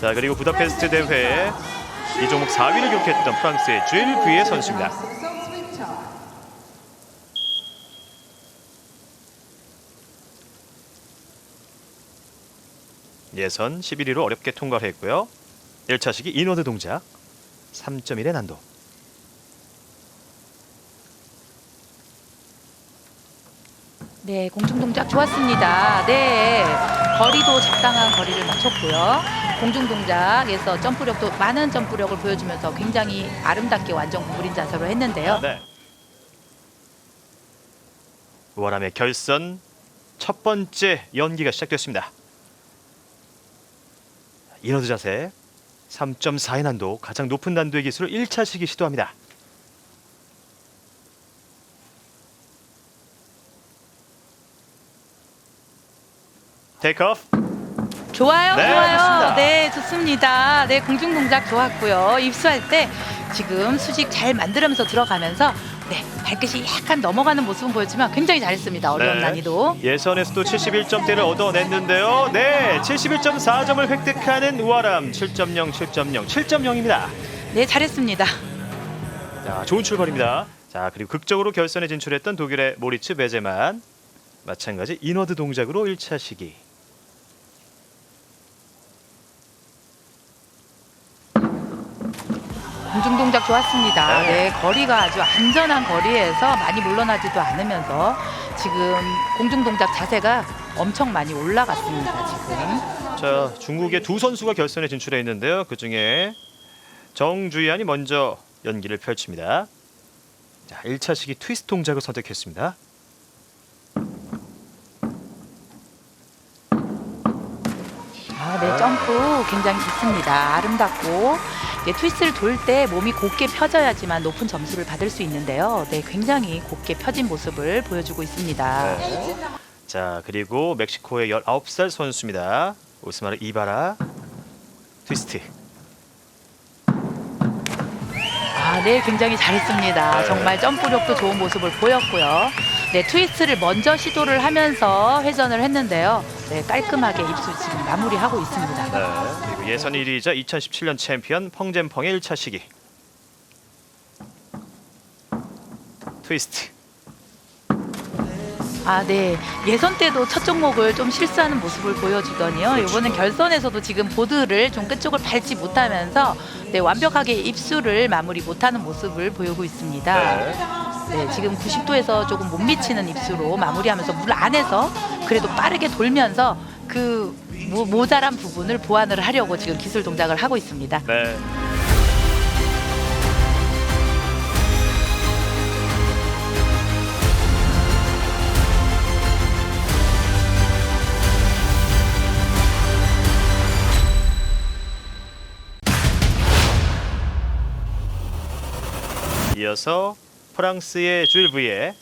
자 그리고 부다페스트 대회 이 종목 4위를 기록했던 프랑스의 줄 부의 선수입니다. 예선 11위로 어렵게 통과를 했고요. 1차 시기 인워드 동작 3.1의 난도. 네, 공중 동작 좋았습니다. 네, 거리도 적당한 거리를 맞췄고요. 공중 동작에서 점프력도 많은 점프력을 보여주면서 굉장히 아름답게 완전 구부린 자세로 했는데요. 네. 우아람의 결선 첫 번째 연기가 시작됐습니다. 인워드 자세 3.4의 난도 가장 높은 난도의 기술을 1차 시기 시도합니다. 테이크 오프 좋아요, 네, 좋아요. 좋습니다. 네, 좋습니다. 네, 공중 동작 좋았고요. 입수할 때 지금 수직 잘 만들면서 들어가면서 네, 발끝이 약간 넘어가는 모습은 보였지만 굉장히 잘했습니다. 어려운 네. 난이도. 예선에서도 71점대를 얻어냈는데요. 네, 71.4점을 획득하는 우아람 7.0, 7.0, 7.0입니다. 네, 잘했습니다. 자, 좋은 출발입니다. 자, 그리고 극적으로 결선에 진출했던 독일의 모리츠 베제만 마찬가지 인워드 동작으로 1차 시기. 공중 동작 좋았습니다. 네. 네. 거리가 아주 안전한 거리에서 많이 물러나지도 않으면서 지금 공중 동작 자세가 엄청 많이 올라갔습니다. 지금. 자, 중국의 두 선수가 결선에 진출해 있는데요. 그 중에 정주현이 먼저 연기를 펼칩니다. 자, 1차 시기 트위스트 동작을 선택했습니다. 아, 네, 점프 굉장히 좋습니다. 아름답고 이제 트위스트를 돌 때 몸이 곧게 펴져야지만 높은 점수를 받을 수 있는데요. 네, 굉장히 곧게 펴진 모습을 보여주고 있습니다. 네. 자, 그리고 멕시코의 19살 선수입니다. 오스마르 이바라 트위스트. 아, 네, 굉장히 잘했습니다. 네. 정말 점프력도 좋은 모습을 보였고요. 네, 트위스트를 먼저 시도를 하면서 회전을 했는데요. 네, 깔끔하게 입수 지금 마무리하고 있습니다. 네. 그리고 예선 1위이자 2017년 챔피언 펑젠펑의 1차 시기. 트위스트. 아, 네. 예선 때도 첫 종목을 좀 실수하는 모습을 보여주더니요. 그렇죠. 이번엔 결선에서도 지금 보드를 좀 끝쪽을 밟지 못하면서 네, 완벽하게 입수를 마무리 못하는 모습을 보이고 있습니다. 네. 네, 지금 90도에서 조금 못 미치는 입수로 마무리하면서 물 안에서 그래도 빠르게 돌면서 그 모, 모자란 부분을 보완을 하려고 지금 기술 동작을 하고 있습니다. 네. 이어서 프랑스의 줄 부에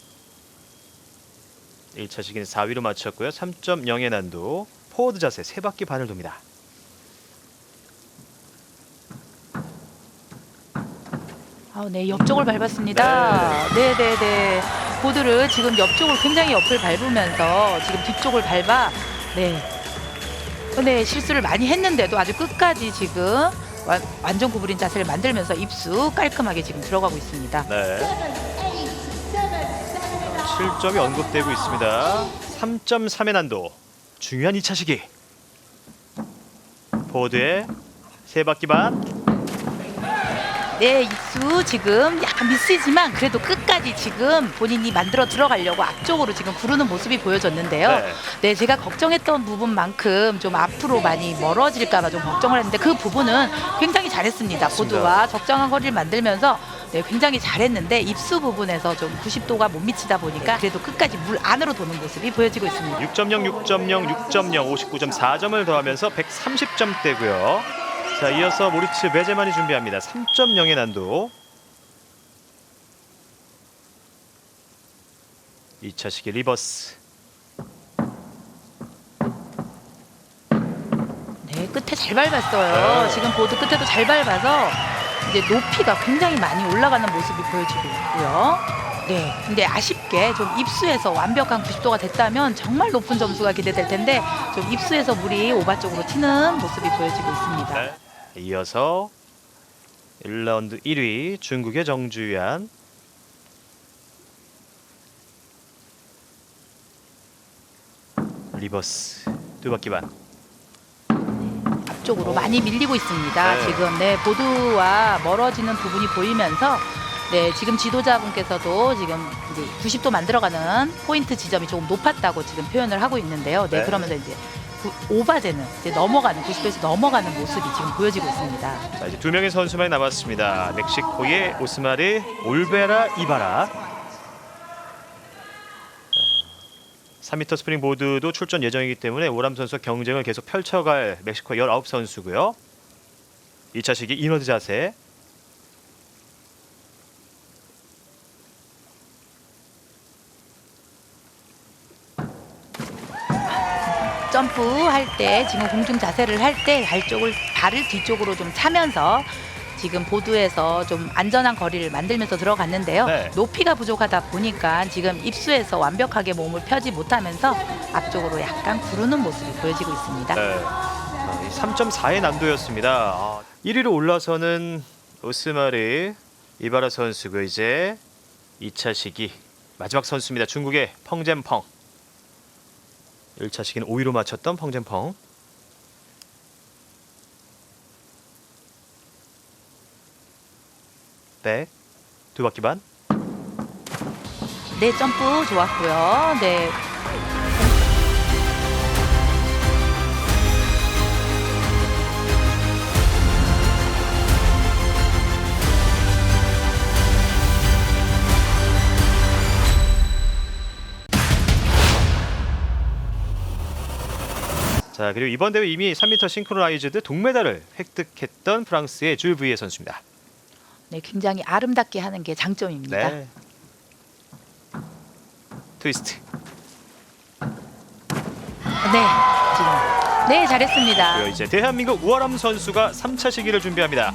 1차 시기는 4위로 마쳤고요. 3.0의 난도 포워드 자세 세 바퀴 반을 돕니다. 아, 네, 옆쪽을 밟았습니다. 네, 네, 네. 보드를 지금 옆쪽을 굉장히 옆을 밟으면서 지금 뒤쪽을 밟아 네. 네, 실수를 많이 했는데도 아주 끝까지 지금 완, 완전 구부린 자세를 만들면서 입수 깔끔하게 지금 들어가고 있습니다. 네. 7점이 언급되고 있습니다. 3.3의 난도. 중요한 2차 시기. 보드에 세 바퀴 반. 네, 입수 지금 약간 미스지만 그래도 끝까지 지금 본인이 만들어 들어가려고 앞쪽으로 지금 구르는 모습이 보여졌는데요. 네. 네, 제가 걱정했던 부분만큼 좀 앞으로 많이 멀어질까봐 좀 걱정을 했는데 그 부분은 굉장히 잘했습니다. 보드와 적정한 거리를 만들면서 네, 굉장히 잘했는데 입수 부분에서 좀 90도가 못 미치다 보니까 그래도 끝까지 물 안으로 도는 모습이 보여지고 있습니다. 6.0, 6.0, 6.0, 59.4점을 더하면서 130점대고요. 자, 이어서 모리츠 베제만이 준비합니다. 3.0의 난도. 2차 시기 리버스. 네, 끝에 잘 밟았어요. 네. 지금 보드 끝에도 잘 밟아서 이제 높이가 굉장히 많이 올라가는 모습이 보여지고 있고요. 네, 근데 아쉽게 좀 입수에서 완벽한 90도가 됐다면 정말 높은 점수가 기대될 텐데 좀 입수에서 물이 오바 쪽으로 튀는 모습이 보여지고 있습니다. 네. 이어서 1라운드 1위 중국의 정주현 리버스 두 바퀴 반. 앞쪽으로 많이 밀리고 있습니다. 네. 지금 네 보드와 멀어지는 부분이 보이면서 네 지금 지도자분께서도 지금 이제 90도 만들어가는 포인트 지점이 조금 높았다고 지금 표현을 하고 있는데요. 네, 네. 그러면서 이제 구- 오바제는 이제 넘어가는 90도에서 넘어가는 모습이 지금 보여지고 있습니다. 자 이제 두 명의 선수만 남았습니다. 멕시코의 오스마르 올베라 이바라. 3m 스프링 보드도 출전 예정이기 때문에 오람 선수 경쟁을 계속 펼쳐갈 멕시코 19 선수고요. 2차 시기 인워드 자세. 점프 할 때 지금 공중 자세를 할 때 발 쪽을 발을 뒤쪽으로 좀 차면서 지금 보드에서 좀 안전한 거리를 만들면서 들어갔는데요. 네. 높이가 부족하다 보니까 지금 입수에서 완벽하게 몸을 펴지 못하면서 앞쪽으로 약간 구르는 모습이 보여지고 있습니다. 네. 아, 이 3.4의 난도였습니다. 아, 1위로 올라서는 오스마르 이바라 선수고 이제 2차 시기 마지막 선수입니다. 중국의 펑젠펑. 1차 시기는 5위로 마쳤던 펑젠펑. 백. 두 바퀴 반. 네, 점프 좋았고요. 네. 자 그리고 이번 대회 이미 3m 싱크로나이즈드 동메달을 획득했던 프랑스의 줄 브이에 선수입니다. 네, 굉장히 아름답게 하는 게 장점입니다. 네. 트위스트. 네, 지금 네 잘했습니다. 그리고 이제 대한민국 우아람 선수가 3차 시기를 준비합니다.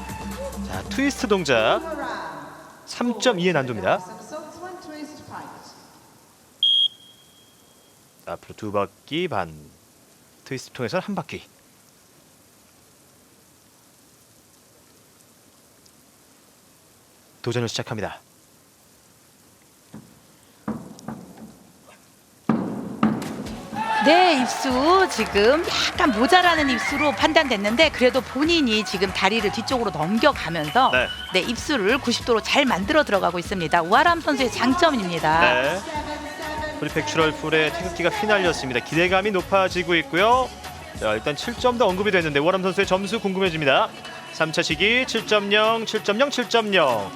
자 트위스트 동작 3.2의 난도입니다. 앞으로 두 바퀴 반. 트위스트 통해서 한 바퀴. 도전을 시작합니다. 네, 입수 지금 약간 모자라는 입수로 판단됐는데 그래도 본인이 지금 다리를 뒤쪽으로 넘겨가면서 네. 네, 입수를 90도로 잘 만들어 들어가고 있습니다. 우아람 선수의 장점입니다. 네. 프리펙추럴 풀에 태극기가 휘날렸습니다. 기대감이 높아지고 있고요. 자, 일단 7점도 언급이 됐는데 우아람 선수의 점수 궁금해집니다. 3차 시기 7.0, 7.0, 7.0.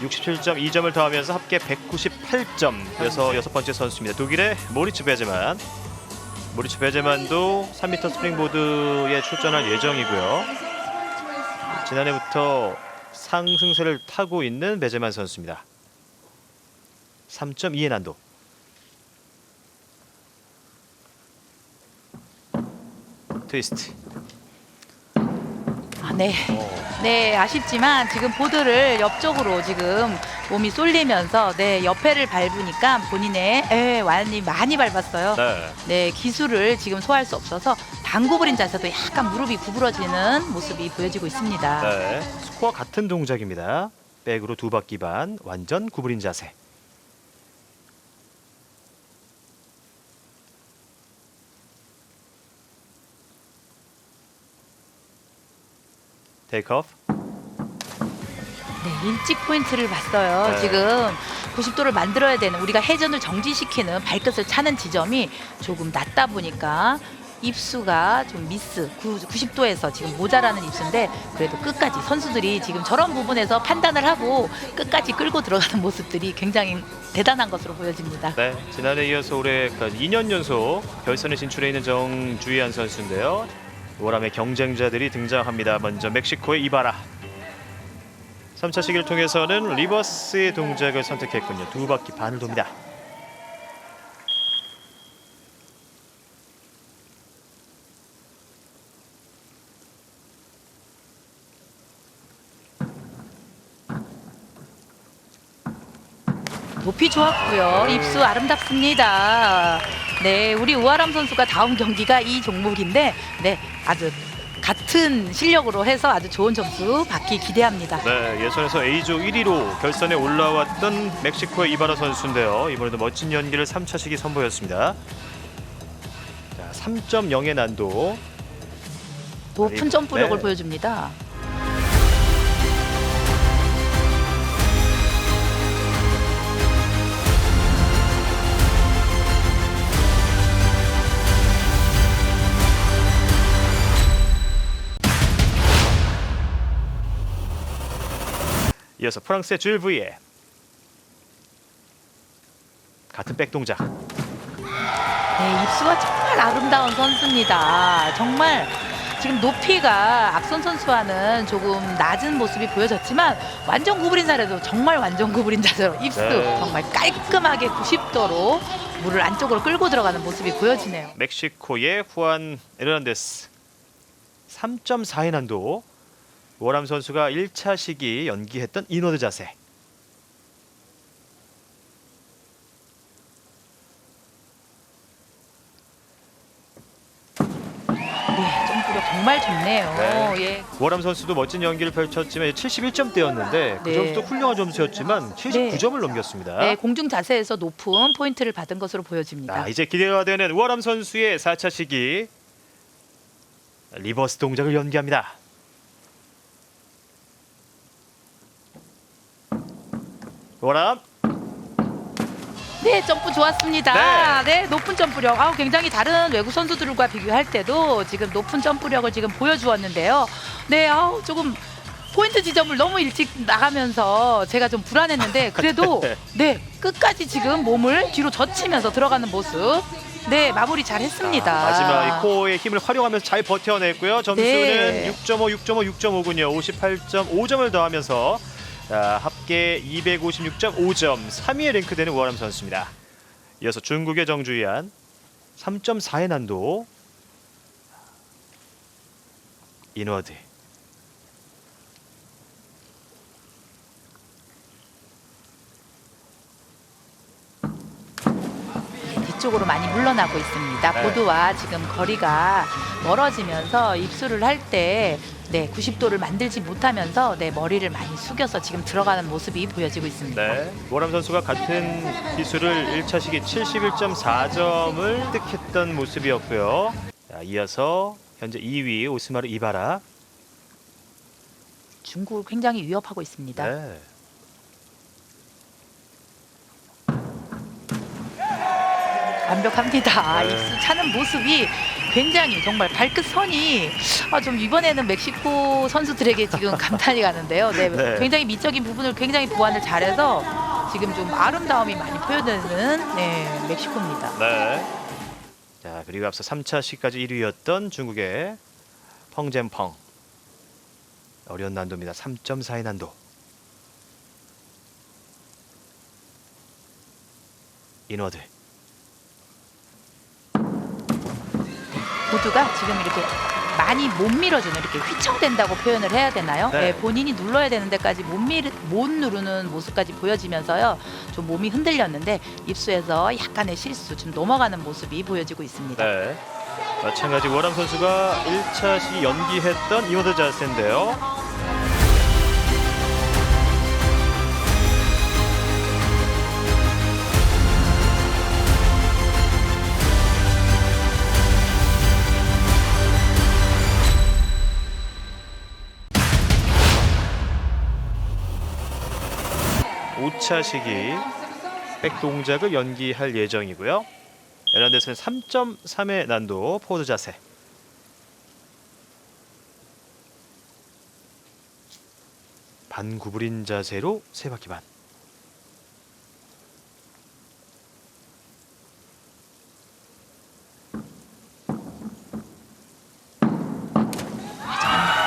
67.2점을 더하면서 합계 198점. 그래서 여섯 번째 선수입니다. 독일의 모리츠 베제만. 모리츠 베제만도 3m 스프링보드에 출전할 예정이고요. 지난해부터 상승세를 타고 있는 베제만 선수입니다. 3.2의 난도. 트위스트. 아, 네. 어, 네, 아쉽지만 지금 보드를 옆쪽으로 지금 몸이 쏠리면서 네, 옆에를 밟으니까 본인의 에, 완이 많이 밟았어요. 네. 네, 기술을 지금 소화할 수 없어서 방구부린 자세도 약간 무릎이 구부러지는 모습이 보여지고 있습니다. 네. 스코어 같은 동작입니다. 백으로 두 바퀴 반 완전 구부린 자세. 테이크오프. 네, 일찍 포인트를 봤어요. 네. 지금 90도를 만들어야 되는 우리가 회전을 정지시키는 발끝을 차는 지점이 조금 낮다 보니까 입수가 좀 미스 90도에서 지금 모자라는 입수인데 그래도 끝까지 선수들이 지금 저런 부분에서 판단을 하고 끝까지 끌고 들어가는 모습들이 굉장히 대단한 것으로 보여집니다. 네, 지난해 이어서 올해 2년 연속 결선에 진출해 있는 정주희안 선수인데요. 오람의 경쟁자들이 등장합니다. 먼저 멕시코의 이바라. 3차 시기를 통해서는 리버스의 동작을 선택했군요. 두 바퀴 반을 돕니다. 높이 좋았고요. 네. 입수 아름답습니다. 네, 우리 우아람 선수가 다음 경기가 이 종목인데, 네, 아주 같은 실력으로 해서 아주 좋은 점수 받기 기대합니다. 네, 예선에서 A조 1위로 결선에 올라왔던 멕시코의 이바라 선수인데요. 이번에도 멋진 연기를 3차 시기 선보였습니다. 자, 3.0의 난도. 높은 점프력을 네. 보여줍니다. 이어서 프랑스의 줄 부이에 같은 백 동작. 네, 입수가 정말 아름다운 선수입니다. 정말 지금 높이가 앞선 선수와는 조금 낮은 모습이 보여졌지만 완전 구부린 자세도 정말 완전 구부린 자세로 입수 네. 정말 깔끔하게 90도로 물을 안쪽으로 끌고 들어가는 모습이 보여지네요. 멕시코의 후안 에르난데스 3.4의 난도. 워람 선수가 1차 시기 연기했던 인워드 자세. 네, 점프력 정말 좋네요. 네. 예. 워람 선수도 멋진 연기를 펼쳤지만 71점대였는데 그 네. 점수도 훌륭한 점수였지만 79점을 넘겼습니다. 네, 공중 자세에서 높은 포인트를 받은 것으로 보여집니다. 자, 이제 기대가 되는 우아람 선수의 4차 시기 리버스 동작을 연기합니다. 우아람 네, 점프 좋았습니다. 네, 높은 점프력. 아우, 굉장히 다른 외국 선수들과 비교할 때도 지금 높은 점프력을 지금 보여주었는데요. 네, 아우, 조금 포인트 지점을 너무 일찍 나가면서 제가 좀 불안했는데 그래도 네. 네, 끝까지 지금 몸을 뒤로 젖히면서 들어가는 모습. 네, 마무리 잘 했습니다. 아, 마지막 이 코어의 힘을 활용하면서 잘 버텨냈고요. 점수는 네. 6.5, 6.5, 6.5군요. 58.5점을 더하면서 자, 합계 256.5점 3위에 랭크되는 우아람 선수입니다. 이어서 중국의 정주희안 3.4의 난도 인워드 네, 뒤쪽으로 많이 물러나고 있습니다. 네. 보드와 지금 거리가 멀어지면서 입수를 할 때 네, 90도를 만들지 못하면서 네, 머리를 많이 숙여서 지금 들어가는 모습이 보여지고 있습니다. 네. 우아람 선수가 같은 기술을 1차 시기 71.4점을 득했던 모습이었고요. 자, 이어서 현재 2위 오스마르 이바라 중국을 굉장히 위협하고 있습니다. 네. 완벽합니다. 네. 입수 차는 모습이 굉장히 정말 발끝 선이 아, 좀 이번에는 멕시코 선수들에게 지금 감탄이 가는데요. 네, 네. 굉장히 미적인 부분을 굉장히 보완을 잘해서 지금 좀 아름다움이 많이 표현되는 네, 멕시코입니다. 네. 자 그리고 앞서 3차 시까지 1위였던 중국의 펑젠펑 어려운 난도입니다. 3.4의 난도. 인워드. 보드가 지금 이렇게 많이 못 밀어주는 이렇게 휘청된다고 표현을 해야 되나요? 네. 네, 본인이 눌러야 되는 데까지 못, 밀, 못 누르는 모습까지 보여지면서요. 좀 몸이 흔들렸는데 입수에서 약간의 실수, 좀 넘어가는 모습이 보여지고 있습니다. 네. 마찬가지 워람 선수가 1차 시 연기했던 인워드 자세인데요. 오차 시기 백 동작을 연기할 예정이고요. 에란데스는 3.3의 난도 포드 자세. 반 구부린 자세로 세 바퀴 반.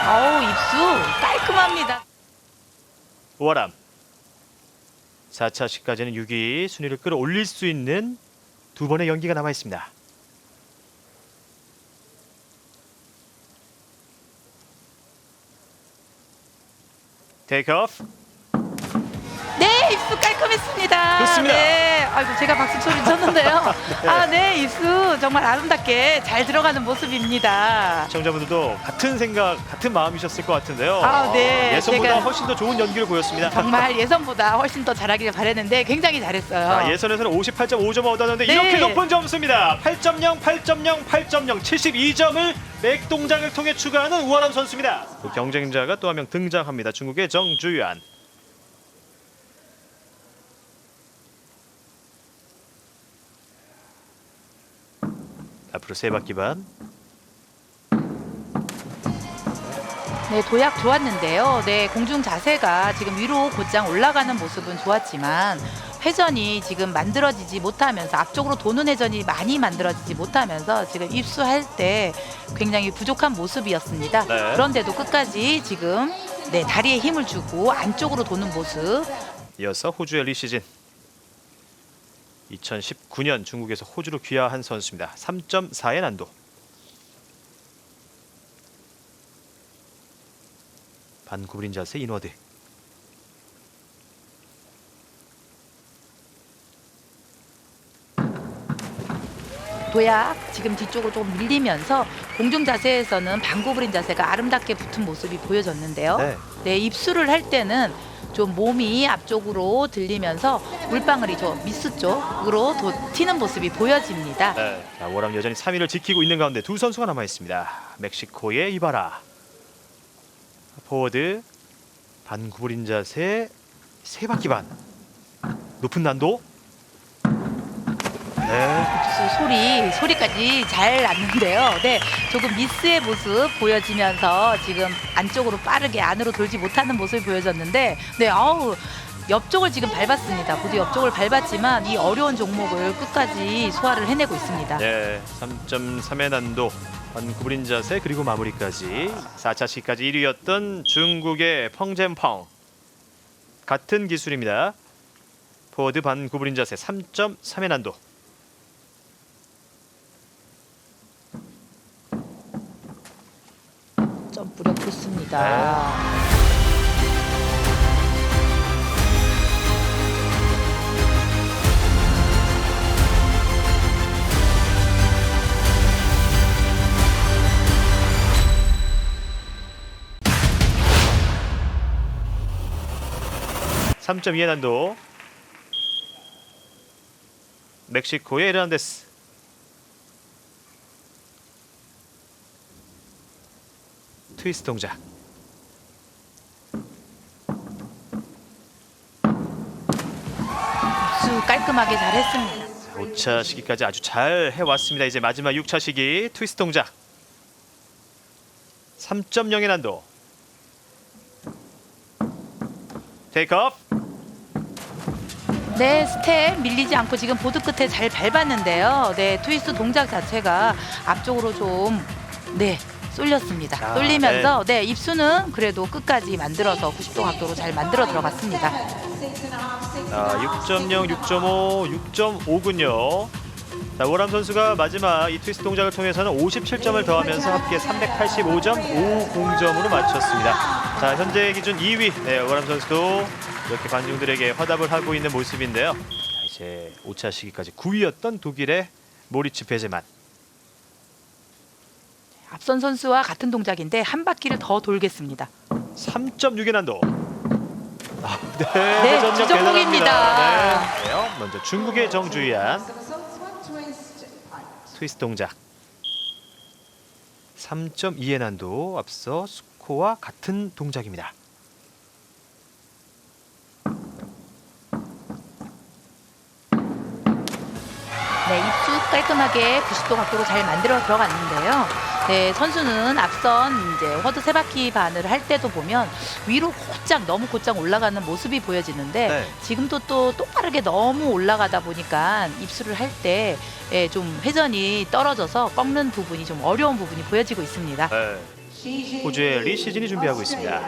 어우, 입수 깔끔합니다. 우아람. 4차 시까지는 6위 순위를 끌어올릴 수 있는 두 번의 연기가 남아 있습니다. 테이크오프. 네, 입수 깔끔했습니다. 좋습니다. 네, 아이고 제가 박수 소리 쳤는데요. 아, 네, 입수 정말 아름답게 잘 들어가는 모습입니다. 시청자분들도 같은 생각, 같은 마음이셨을 것 같은데요. 아, 네. 예선보다 제가- 훨씬 더 좋은 연기를 보였습니다. 정말 예선보다 훨씬 더 잘하길 바랬는데 굉장히 잘했어요. 아, 예선에서는 58.5점 얻었는데 네. 이렇게 높은 점수입니다. 8.0, 8.0, 8.0, 72점을 맥 동작을 통해 추가하는 우아람 선수입니다. 또 경쟁자가 또 한 명 등장합니다. 중국의 정주유 앞으로 세 바퀴 반. 네, 도약 좋았는데요. 네, 공중 자세가 지금 위로 곧장 올라가는 모습은 좋았지만 회전이 지금 만들어지지 못하면서 앞쪽으로 도는 회전이 많이 만들어지지 못하면서 지금 입수할 때 굉장히 부족한 모습이었습니다. 네. 그런데도 끝까지 지금 네, 다리에 힘을 주고 안쪽으로 도는 모습. 이어서 호주의 리 시즌. 2019년 중국에서 호주로 귀화한 선수입니다. 3.4의 난도. 반구부린 자세 인워드. 도약 지금 뒤쪽으로 조금 밀리면서 공중 자세에서는 방구 부린 자세가 아름답게 붙은 모습이 보여졌는데요. 네. 네, 입수를 할 때는 좀 몸이 앞쪽으로 들리면서 물방울이 저 미스 쪽으로 도, 튀는 모습이 보여집니다. 네. 자, 워람 여전히 3위를 지키고 있는 가운데 두 선수가 남아 있습니다. 멕시코의 이바라. 포워드 반 구부린 자세 세 바퀴 반. 높은 난도. 네. 소리 소리까지 잘 났는데요. 네, 조금 미스의 모습 보여지면서 지금 안쪽으로 빠르게 안으로 돌지 못하는 모습이 보여졌는데, 네, 아우. 옆쪽을 지금 밟았습니다. 모두 옆쪽을 밟았지만 이 어려운 종목을 끝까지 소화를 해내고 있습니다. 네, 3.3의 난도, 반구부린 자세 그리고 마무리까지 4차 시까지 1위였던 중국의 펑젠펑 같은 기술입니다. 포워드 반구부린 자세 3.3의 난도. 좋습니다. 삼 3.2의 난도. 멕시코의 에르난데스. 트위스트 동작. 입수 깔끔하게 잘했습니다. 5차 시기까지 아주 잘 해왔습니다. 이제 마지막 6차 시기 트위스트 동작. 3.0의 난도. 테이크업. 네, 스텝 밀리지 않고 지금 보드 끝에 잘 밟았는데요. 네, 트위스트 동작 자체가 앞쪽으로 좀 네, 쏠렸습니다. 아, 쏠리면서 네. 입수는 그래도 끝까지 만들어서 90도 각도로 잘 만들어 들어갔습니다. 아, 6.0, 6.5, 6.5군요. 자, 워람 선수가 마지막 이 트위스트 동작을 통해서는 57점을 더하면서 합계 385점 50점으로 마쳤습니다. 자, 현재 기준 2위 네, 워람 선수도 이렇게 관중들에게 화답을 하고 있는 모습인데요. 자, 이제 5차 시기까지 9위였던 독일의 모리츠 베제만. 앞선 선수와 같은 동작인데 한 바퀴를 더 돌겠습니다. 3.6의 난도. 아, 네, 네, 지정국입니다. 대단합니다. 네. 네, 먼저 중국의 정주희안. 트위스트 동작. 3.2의 난도 앞서 스코와 같은 동작입니다. 네, 입수 깔끔하게 90도 각도로 잘 만들어 들어갔는데요. 네, 선수는 앞선 이제 허드 세 바퀴 반을 할 때도 보면 위로 곧장 너무 곧장 올라가는 모습이 보여지는데 네. 지금도 또 똑바르게 너무 올라가다 보니까 입수를 할때 예, 좀 회전이 떨어져서 꺾는 부분이 좀 어려운 부분이 보여지고 있습니다. 네. 호주의 리 시즌이 준비하고 있습니다.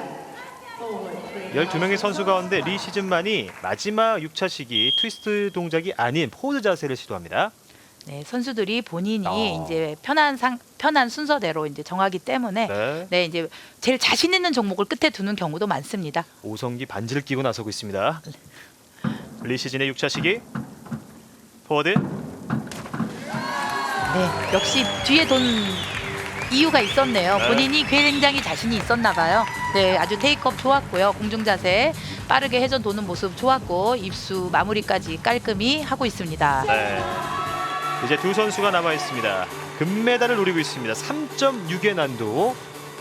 12명의 선수 가운데 리 시즌만이 마지막 6차 시기 트위스트 동작이 아닌 포즈 자세를 시도합니다. 네, 선수들이 본인이 어. 이제 편한 상 편한 순서대로 이제 정하기 때문에 네. 네, 이제 제일 자신 있는 종목을 끝에 두는 경우도 많습니다. 오성기 반지를 끼고 나서고 있습니다. 리시즌의 6차 시기. 포워드. 네, 역시 뒤에 돈 이유가 있었네요. 네. 본인이 굉장히 자신이 있었나 봐요. 네, 아주 테이크업 좋았고요. 공중 자세 빠르게 회전 도는 모습 좋았고 입수 마무리까지 깔끔히 하고 있습니다. 네. 이제 두 선수가 남아 있습니다. 금메달을 노리고 있습니다. 3.6의 난도.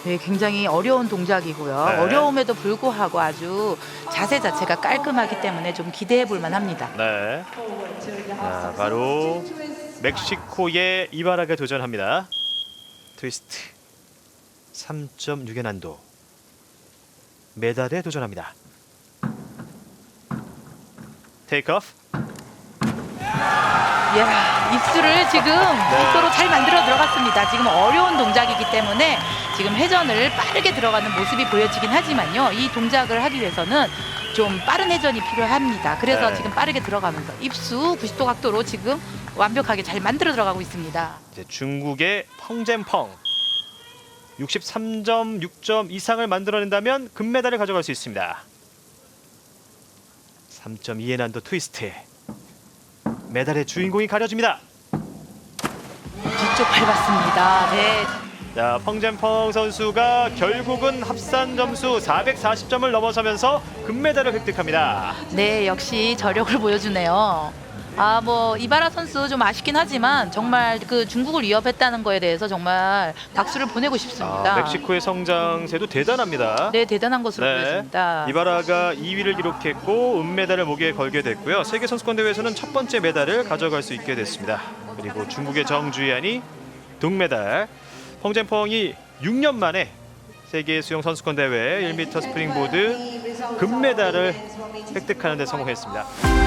네, 굉장히 어려운 동작이고요. 네. 어려움에도 불구하고 아주 자세 자체가 깔끔하기 때문에 좀 기대해 볼 만합니다. 네. 자, 바로 멕시코의 이바라가 도전합니다. 트위스트 3.6의 난도 메달에 도전합니다. 테이크오프 이 야, 입수를 지금 속도로 잘 만들어 들어갔습니다. 지금 어려운 동작이기 때문에 지금 회전을 빠르게 들어가는 모습이 보여지긴 하지만요. 이 동작을 하기 위해서는 좀 빠른 회전이 필요합니다. 그래서 네. 지금 빠르게 들어가면서 입수 90도 각도로 지금 완벽하게 잘 만들어 들어가고 있습니다. 이제 중국의 펑젠펑 63.6점 이상을 만들어낸다면 금메달을 가져갈 수 있습니다. 3.2의 난도 트위스트 메달의 주인공이 가려집니다. 뒤쪽 밟았습니다. 네. 자, 펑젠펑 선수가 결국은 합산 점수 440점을 넘어서면서 금메달을 획득합니다. 네, 역시 저력을 보여주네요. 아, 뭐 이바라 선수 좀 아쉽긴 하지만 정말 그 중국을 위협했다는 거에 대해서 정말 박수를 보내고 싶습니다. 아, 멕시코의 성장세도 대단합니다. 네, 대단한 것으로 보여집니다. 이바라가 2위를 기록했고 은메달을 목에 걸게 됐고요. 세계 선수권 대회에서는 첫 번째 메달을 가져갈 수 있게 됐습니다. 그리고 중국의 정주현이 동메달, 펑젠펑이 6년 만에 세계 수영 선수권 대회 1m 스프링보드 금메달을 획득하는 데 성공했습니다.